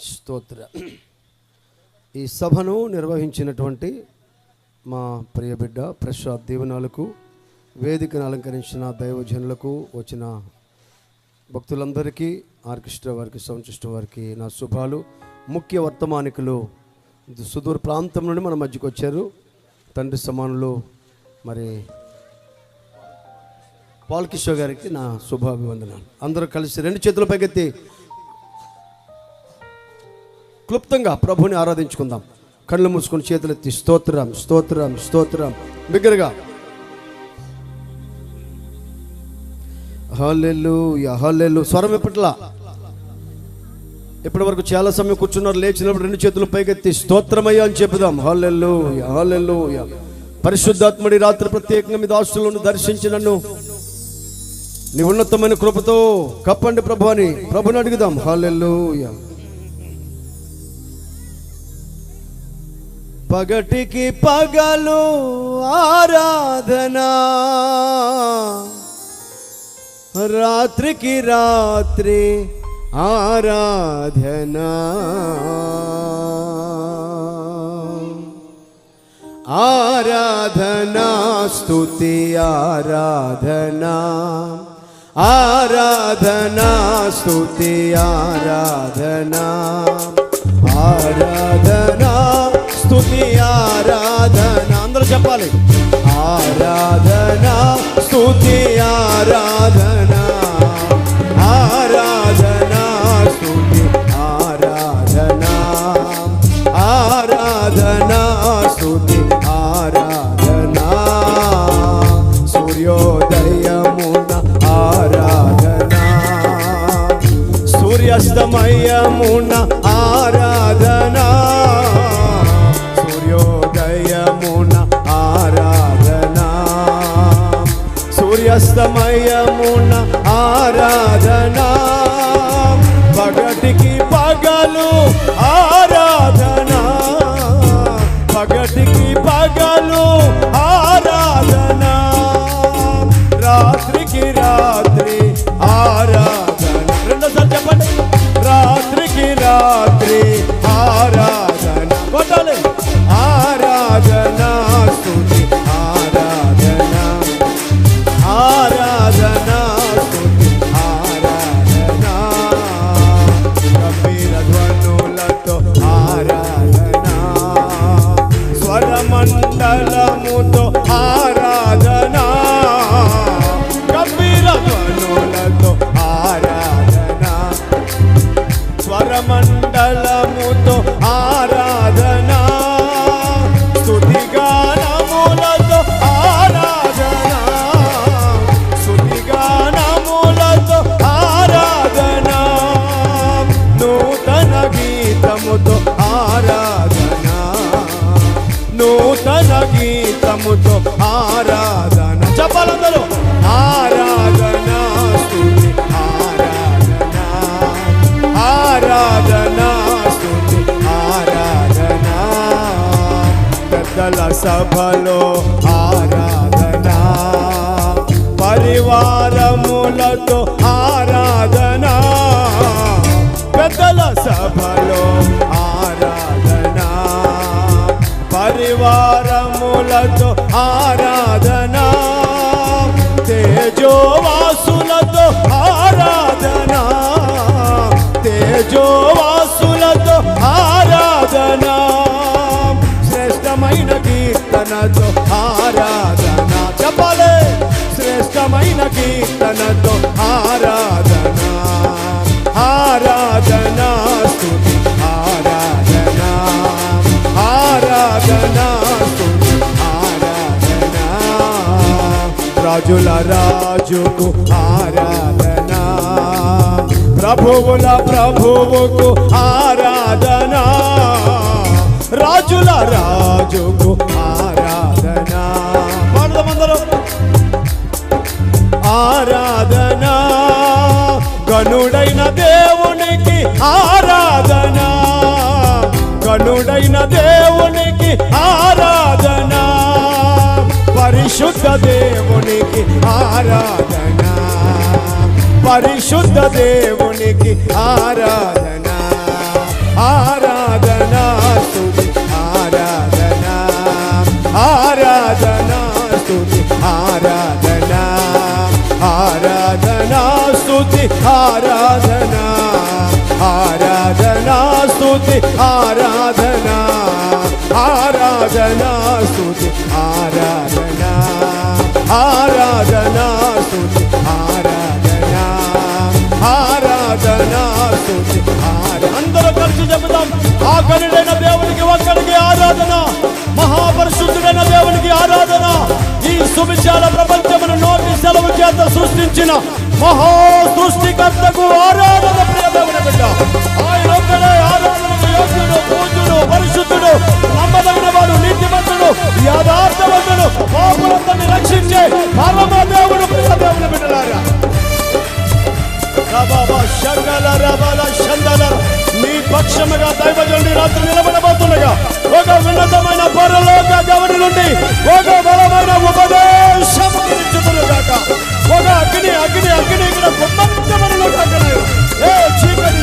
స్తోత్ర. ఈ సభను నిర్వహించినటువంటి మా ప్రియ బిడ్డ ప్రసాద్ దీవెనాలకు వేదికను అలంకరించిన దైవజనులకు వచ్చిన భక్తులందరికీ ఆర్కెస్ట్రా వారికి సౌండ్ వారికి నా శుభాలు. ముఖ్య వర్తమానికులు సుదూర ప్రాంతం నుండి మన మధ్యకు వచ్చారు. తండ్రి సమానులు మరి పాల్కిషోర్ గారికి నా శుభాభివందనాలు. అందరూ కలిసి రెండు చేతుల పైకెత్తి క్లుప్తంగా ప్రభుని ఆరాధించుకుందాం. కళ్ళు మూసుకొని చేతులెత్తి స్తోత్రం స్తోత్రం స్తోత్రం. బిగ్గరగా. హల్లెలు హల్లెలు స్వరం ఎప్పట్లా? ఇప్పటి వరకు చాలా సమయం కూర్చున్నారు లేచినప్పుడు రెండు చేతులు పైకెత్తి స్తోత్రమయ్యా అని చెప్పుదాం హలెల్లు హలెల్లు పరిశుద్ధాత్మడి రాత్రి ప్రత్యేకంగా మీ ఆస్తులను దర్శించి నన్ను. నీ ఉన్నతమైన కృపతో కప్పండి ప్రభు అని ప్రభుని అడుగుదాం. హల్లెలూయా. పగటికి పగలు ఆరాధన. రాత్రికి రాత్రి ఆరాధన. ఆరాధనా స్తుతి ఆరాధనా. ఆరాధనా స్తుతి ఆరాధనా. ఆరాధనా స్తుతి ఆరాధన. అందరూ చెప్పాలి. ఆరాధన స్తుతి ఆరాధన. హృదయమున ఆరాధన. పగటికి పగలు ఆరాధన. పగటికి పగలు ఆరాధన. రాత్రికి రాత్రి ఆరాధన. రెండోసారి చెప్పండి. రాత్రికి రాత్రి నూతన గీతముతో ఆరాధన. చెప్పాలందరూ ఆరాధన స్తుతి ఆరాధన ఆరాధన స్తుతి ఆరాధన. పెద్దల సభలో ఆరాధన. పరివారములతో ఆరాధన. పెద్దల సభలో పరివారములతో ఆరాధన. తేజోవాసులతో ఆరాధన. తేజోవాసులతో ఆరాధన. శ్రేష్టమైన కీర్తనతో రాజుల రాజుకు ఆరాధన. ప్రభువుల ప్రభువుకు ఆరాధన. రాజుల రాజుకు ఆరాధన. పాడదామందరం ఆరాధన. కనుడైన దేవునికి ఆరాధన. కనుడైన దేవునికి ఆరాధనా. పరిశుద్ధ దేవునికి ఆరాధన పరిశుద్ధ దేవునికి ఆరాధన ఆరాధన స్తుతి ఆరాధన ఆరాధన స్తుతి ఆరాధన ఆరాధన స్తుతి ఆరాధన ఆరాధన స్తుతి ఆరాధన ఆరాధన స్తుతి ఆరాధన అందరూ కలిసి చెబుతాం ఆకరుడైన దేవునికి ఒక్కడికి ఆరాధన మహాపరిశుద్ధుడైన దేవునికి ఆరాధన. ఈ సువిశాల ప్రపంచమును నోటి సెలవు చేత సృష్టించిన మహా పక్షముగా రాత్రి నిలబడబోతుండగా ఒక ఉన్నతమైన పరలోక గవని నుండి ఒక బలమైన ఉపదేశం ఒక అగ్ని అగ్ని అగ్ని ఇక్కడ ఏ చీకటి